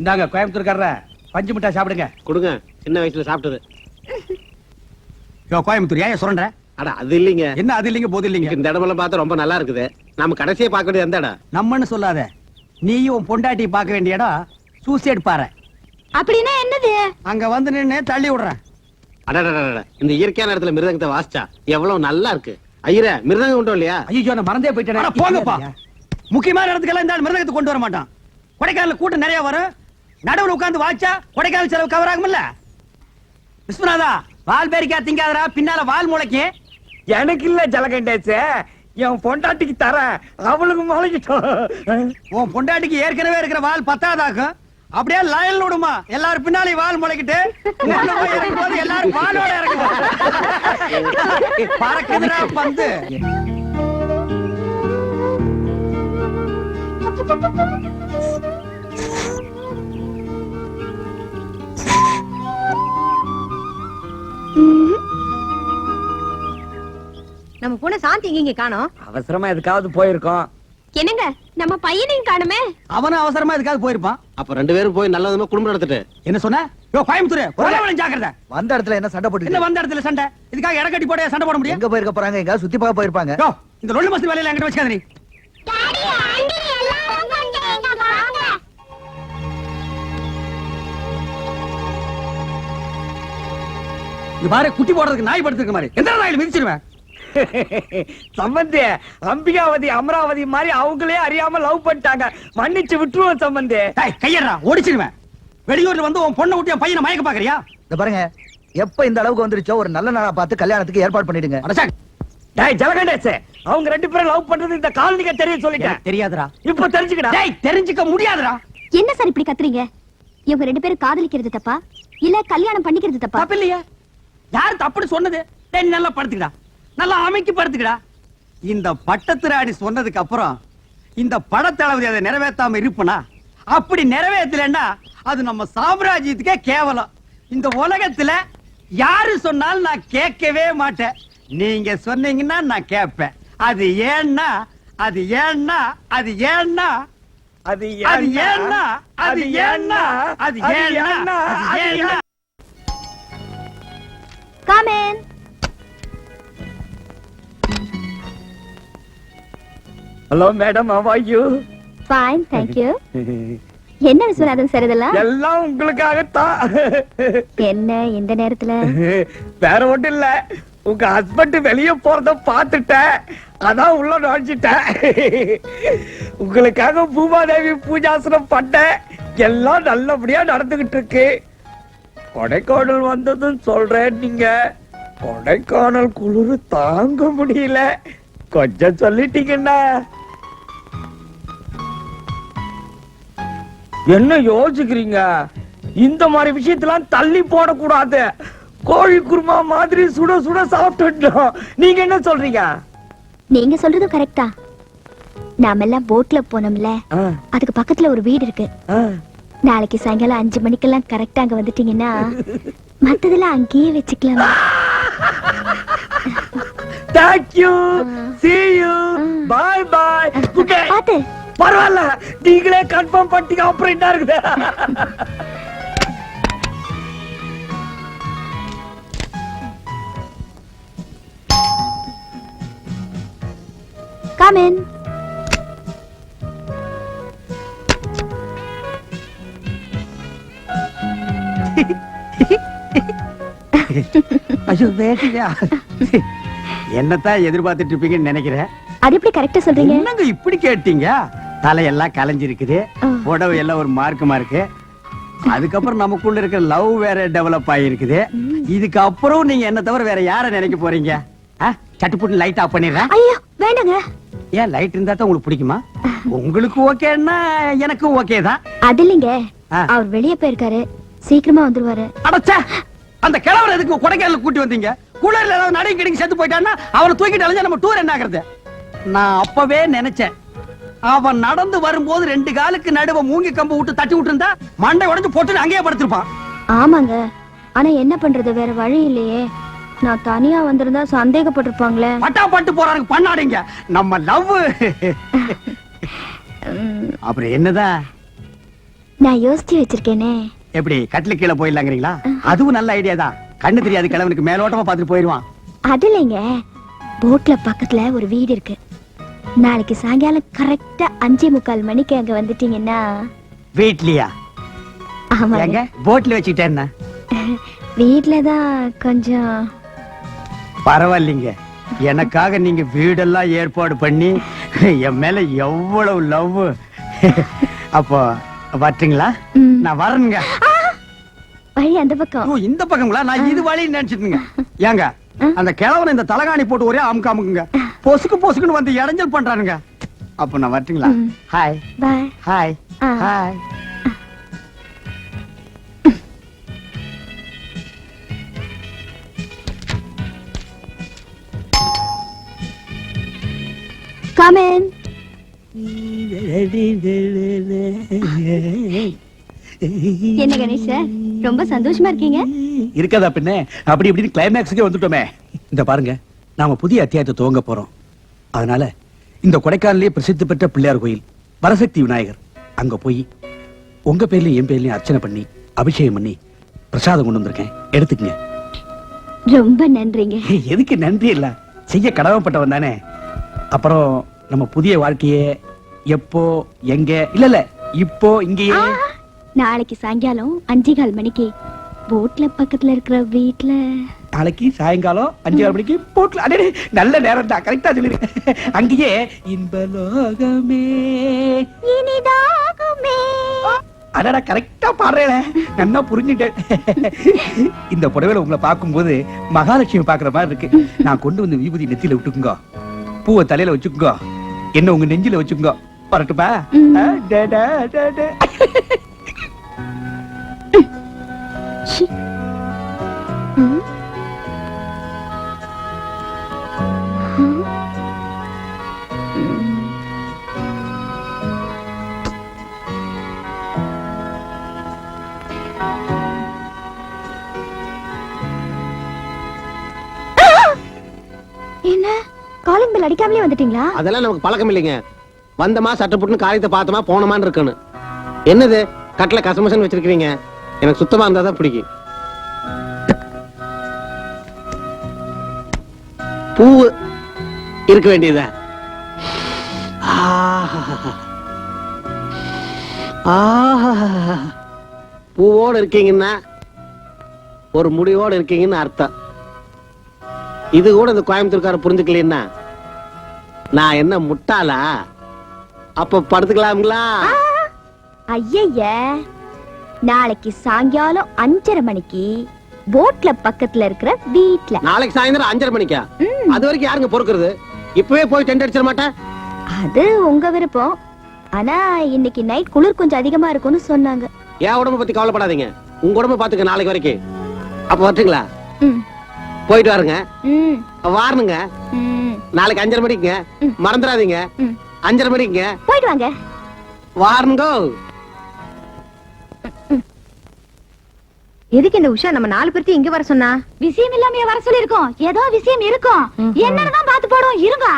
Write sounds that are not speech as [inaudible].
இந்தாங்க கோயம்புத்தூர்காரர பஞ்சு மிட்டாய் சாப்பிடுங்க. கொடுங்க சின்ன வயசுல சாப்பிட்டது. யோ கோயம்புத்தூர் ஏன் சொல்ற அட அது இல்லைங்க. என்ன அது இல்லைங்க போது இல்லைங்க? இந்த இடமெல்லாம் பார்த்தா ரொம்ப நல்லா இருக்குது. நாம கடைசியா பார்க்க வேண்டியது எந்த இடம். நம்மன்னு சொல்லாத. நீயும் பொண்டாட்டி பார்க்க வேண்டிய இடம் சூசைட் பாறை. அப்படின்னா என்னது? அங்க வந்து நின்னு தள்ளி விடுறேன். அடடடடட இந்த இயற்கையான இடத்துல மிருதங்கத்தை வாசிச்சா எவ்வளவு நல்லா இருக்கு. ஐயரே மிருதங்கம் உண்டோ இல்லையா? ஐயோ நான் மறந்தே போயிட்டேன். போங்கப்பா. முக்கியமான இடத்துக்கெல்லாம் இந்த ஆள் மிருதகத்தை கொண்டு வர மாட்டான். கொடைக்கானல கூட்டம் நிறைய வரும். நடுவுல உட்கார்ந்து வாச்சா கொடைக்கானல் செலவு கவர் ஆகும்ல விஸ்வநாதா வால் பேரிக்கா திங்காதடா பின்னால வால் முளைக்கு. எனக்கு இல்ல ஜலகண்டேச்சு என் பொண்டாட்டிக்கு தரேன் அவளுக்கு முளைக்கிட்டோம். உன் பொண்டாட்டிக்கு ஏற்கனவே இருக்கிற வால் பத்தாதாக்கும். அப்படியே லயல் விடுமா எல்லாரும் பின்னாலே வால் முளைக்கிட்டு இறங்கும்போது எல்லாரும் வாலோட இறங்குவோம் பறக்குதுடா பந்து. நம்ம போன சாந்தி இங்க காணோம். அவசரமா எதுக்காவது போயிருக்கோம். என்னங்க? நம்ம பையனையும் காணுமே. அவனும் அவசரமா இதுக்காக போயிருப்பான். அப்ப ரெண்டு பேரும் போய் நல்ல விதமா குடும்பம் நடத்திட்டு. என்ன சொன்ன? யோ கோயம்புத்தூர் ஒரு ஜாக்கிரதை. வந்த இடத்துல என்ன சண்டை என்ன போட்டு வந்த இடத்துல சண்டை? இதுக்காக இடக்கட்டி போட சண்டை போட முடியும்? எங்க போயிருக்க போறாங்க? எங்க சுத்தி பார்க்க போயிருப்பாங்க. யோ இந்த லொள்ளு மஸ்தி வேலையில என்கிட்ட வச்சுக்காத நீ இது பாரு குட்டி போடுறதுக்கு நாய் படுத்துருக்க மாதிரி. எந்த நாயில் மிதிச்சிருவேன் [laughs] சம்பந்தி அம்பிகாவதி அமராவதி மாதிரி அவங்களே அறியாம லவ் பண்ணிட்டாங்க. மன்னிச்சு விட்டுருவோம் சம்பந்தி. டேய் கையறா ஓடிச்சிருவேன் வெளியூர்ல வந்து உன் பொண்ணை விட்டு பையனை மயக்க பாக்குறியா? இந்த பாருங்க எப்ப இந்த அளவுக்கு வந்துருச்சோ ஒரு நல்ல நாளா பார்த்து கல்யாணத்துக்கு ஏற்பாடு பண்ணிடுங்க. டேய் ஜலகண்டேச்சு அவங்க ரெண்டு பேரும் லவ் பண்றது இந்த காலனிக்க தெரிய சொல்லிட்டேன். தெரியாதுடா. இப்ப தெரிஞ்சுக்கடா. டேய் தெரிஞ்சுக்க முடியாதுடா. என்ன சார் இப்படி கத்துறீங்க? இவங்க ரெண்டு பேரும் காதலிக்கிறது தப்பா? இல்ல கல்யாணம் பண்ணிக்கிறது தப்பா? தப்பு இல்லையா. யாரு தப்புன்னு சொன்னது? டேய் நீ நல்லா படுத்துக்கடா. நல்லா அமைக்கி படுத்துக்கடா. இந்த பட்டத்திராடி சொன்னதுக்கு அப்புறம் இந்த படத்தளபதி அதை நிறைவேத்தாம இருப்பனா? அப்படி நிறைவேத்தலைன்னா அது நம்ம சாம்ராஜ்யத்துக்கே கேவலம். இந்த உலகத்துல யாரு சொன்னாலும் நான் கேட்கவே மாட்டேன். நீங்க சொன்னீங்கன்னா நான் கேட்பேன். அது ஏன்னா அது ஏன்னா அது ஏன்னா அது அது ஏன்னா அது ஏன்னா அது ஏன்னா அது ஏன்னா. Hello madam how are you? Fine thank you என்ன விஸ்வநாதன் சார் இதெல்லாம்? எல்லாம் உங்களுக்காகத்தான். [laughs] என்ன இந்த நேரத்துல? [laughs] வேற ஒண்ணும் இல்ல. உங்க ஹஸ்பண்ட் வெளிய போறத பாத்துட்டேன் அதான் உள்ள நுழைஞ்சிட்டேன். [laughs] உங்களுக்காக பூமாதேவி பூஜாசனம் பண்ணேன். எல்லாம் நல்லபடியா நடந்துகிட்டு இருக்கு. கொடைக்கானல் வந்ததும் சொல்றேன் நீங்க. கொடைக்கானல் குளிர் தாங்க முடியல. கொஞ்சம் சொல்லிட்டீங்கண்ணா என்ன யோசிக்கிறீங்க? இந்த மாதிரி விஷயத்தெல்லாம் தள்ளி போடக்கூடாது. கோழி குருமா மாதிரி சுட சுட சாப்பிட்டுட்டோம். நீங்க என்ன சொல்றீங்க? நீங்க சொல்றதும் கரெக்டா நாம எல்லாம் போட்ல போனோம்ல. அதுக்கு பக்கத்துல ஒரு வீடு இருக்கு. நாளைக்கு சாயங்காலம் அஞ்சு மணிக்கெல்லாம் கரெக்டா அங்க வந்துட்டீங்கன்னா மத்ததெல்லாம் அங்கேயே வச்சுக்கலாம்? You. See you. Bye bye. பாத்து. பரவாயில்ல. நீங்களே கன்ஃபார்ம் பண்ணிட்டீங்க அப்புறம் என்ன இருக்குது? காமன் ஐயோ வேலையா என்னத்தான் எதிர்பார்த்துட்டு இருப்பீங்கன்னு நினைக்கிறேன். அது எப்படி கரெக்டா சொல்றீங்க? என்னங்க இப்படி கேட்டீங்க? தலையெல்லாம் கலைஞ்சிருக்குது. ஆ. புடவை எல்லாம் ஒரு மார்க்கமா இருக்கு. அதுக்கப்புறம் நமக்குள்ள இருக்கிற லவ் வேற டெவலப் ஆகிருக்குது இதுக்கு அப்புறம் நீங்க என்ன தவிர வேற யார நினைக்க போறீங்க? சட்டுப்புட்டு லைட் ஆஃப் பண்ணிடுறேன். ஐயோ வேண்டாங்க. ஏன் லைட் இருந்தா தான் உங்களுக்கு பிடிக்குமா? உங்களுக்கு ஓகேன்னா எனக்கும் ஓகே தான். அது இல்லைங்க. அவர் வெளியே போயிருக்காரு. சீக்கிரமா வந்துருவாரு. அடச்சே! அந்த கிழவர் எதுக்கு கொடைக்கானல் கூட்டி வந்தீங்க? குளர்ல ஏதாவது நடுங்கி கிடங்கி செத்து போயிட்டான்னா அவனை தூக்கிட்டு அலைஞ்சா நம்ம டூர் என்ன ஆகுறது? நான் அப்பவே நினைச்சேன். அவன் நடந்து வரும்போது ரெண்டு காலுக்கு நடுவ மூங்கி கம்பு விட்டு தட்டி விட்டு இருந்தா மண்டை உடைஞ்சு போட்டு அங்கேயே படுத்திருப்பான். ஆமாங்க. ஆனா என்ன பண்றது? வேற வழி இல்லையே. நான் தனியா வந்திருந்தா சந்தேகப்பட்டிருப்பாங்களே. பட்டா பட்டு போறாங்க பண்ணாதீங்க. நம்ம லவ் அப்புறம் என்னதான் நான் யோசிச்சு வச்சிருக்கேனே. எப்படி கட்டில கீழே போயிடலாங்கிறீங்களா? அதுவும் நல்ல ஐடியா தான். கண்ணு தெரியாது கிழவனுக்கு மேலோட்டமா பார்த்துட்டு போயிடுவான் அது இல்லைங்க. போட்ல பக்கத்துல ஒரு வீடு இருக்கு. நாளைக்கு சாயங்காலம் கரெக்டா அஞ்சே முக்கால் மணிக்கு அங்க வந்துட்டீங்கன்னா. வீட்லயா? ஆமாங்க. போட்ல வச்சுக்கிட்டேன்னா வீட்ல தான் கொஞ்சம். பரவாயில்லைங்க. எனக்காக நீங்க வீடெல்லாம் ஏற்பாடு பண்ணி என் மேல எவ்வளவு லவ் அப்போ வரட்டுங்களா. நான் வரணுங்க வழி அந்த பக்கம். இந்த பக்கங்களா? நான் இது வழின்னு நினைச்சிட்டுங்க. ஏங்க அந்த கிழவனை இந்த தலகாணி போட்டு ஒரே அமுக்கு அமுக்குங்க பொசுக்கு பொசுக்குன்னு வந்து இடைஞ்சல் பண்றானுங்க. அப்ப நான் வரட்டுங்களா. Hi bye hi. Hi come on என்ன கணேஷ் ரொம்ப சந்தோஷமா இருக்கீங்க? இருக்காதா பின்ன? அப்படி இப்படின்னு கிளைமேக்ஸுக்கே வந்துட்டோமே. இந்த பாருங்க. நாம புதிய அத்தியாயத்தை துவங்க போறோம். அதனால இந்த கொடைக்கானலே பிரசித்தி பெற்ற பிள்ளையார் கோயில் வரசக்தி விநாயகர். அங்க போய் உங்க பேர்லயும் என் பேர்லயும் அர்ச்சனை பண்ணி அபிஷேகம் பண்ணி பிரசாதம் கொண்டு வந்திருக்கேன். எடுத்துக்கங்க. ரொம்ப நன்றிங்க. எதுக்கு நன்றி இல்ல? செய்ய கடமைப்பட்டவன் தானே. அப்புறம் நம்ம புதிய வாழ்க்கையே எப்போ எங்க இல்ல இல்ல இப்போ இங்கேயே. நாளைக்கு சாயங்காலம் அஞ்சே கால் மணிக்கு. போட்ல பக்கத்துல இருக்கிற வீட்ல. நாளைக்கு சாயங்காலம் அஞ்சு ஆறு மணிக்கு போட்ல அடே நல்ல நேரம் தான் கரெக்டா சொல்லிருக்கேன் அங்கேயே இன்பலோகமே இனிதாகுமே. அடடா கரெக்டா பாடுறேன். நல்லா புரிஞ்சுட்டேன் இந்த புடவையில உங்களை பார்க்கும்போது மகாலட்சுமி பாக்குற மாதிரி இருக்கு. நான் கொண்டு வந்து விபூதி நெத்தியில விட்டுக்குங்க. பூவை தலையில வச்சுக்குங்க. என்ன உங்க நெஞ்சில வச்சுக்குங்க. வரட்டுமா? ம். ஆ, டே, டே, டே, டே. என்ன? காலிங் பெல் அடிக்காமலே வந்துட்டீங்களா? அதெல்லாம் நமக்கு பழக்கம் இல்லைங்க. வந்தமா சட்டை போட்டுன்னு காரியத்தை பார்த்தோமா போனோமான்னு இருக்கணும் என்னது? கட்டில கசமசன் வச்சிருக்கீங்க எனக்கு சுத்தமா இருந்தா தான் பிடிக்கும். பூவு இருக்க வேண்டியதா? பூவோட இருக்கீங்கன்னா ஒரு முடிவோட இருக்கீங்கன்னு அர்த்தம். இது கூட இந்த கோயம்புத்தூர்கார புரிஞ்சுக்கலன்னா நான் என்ன முட்டாளா? அப்ப படுத்துக்கலாம்ங்களா? ஐயய்ய நாளைக்கு சாயங்காலம் அஞ்சரை மணிக்கு போட்ல பக்கத்துல இருக்கிற வீட்ல. நாளைக்கு சாயந்தரம் அஞ்சரை மணிக்கா. அது வரைக்கும் யாருங்க பொறுக்கிறது? இப்பவே போய் டென்ட் அடிச்சிட மாட்டேன்? அது உங்க விருப்பம். ஆனா இன்னைக்கு நைட் குளிர் கொஞ்சம் அதிகமா இருக்கும்னு சொன்னாங்க. என் உடம்ப பத்தி கவலைப்படாதீங்க. உங்க உடம்ப பாத்துக்க நாளைக்கு வரைக்கும். அப்ப வரட்டுங்களா? ம், போயிட்டு வாருங்க. ம், வாரணுங்க. ம், நாளைக்கு அஞ்சரை மணிக்குங்க. மறந்துடாதீங்க. ம். அஞ்சரை மணிக்குங்க. போயிட்டு வாங்க. வாரணுங்கோ. எதுக்கு இந்த உஷா நம்ம நாலு பேர்த்தையும் இங்க வர சொன்னா? விஷயம் இல்லாம வர சொல்லி இருக்கோம் ஏதோ விஷயம் இருக்கும். என்னன்னு தான் பாத்து போடுவோம். இருங்க.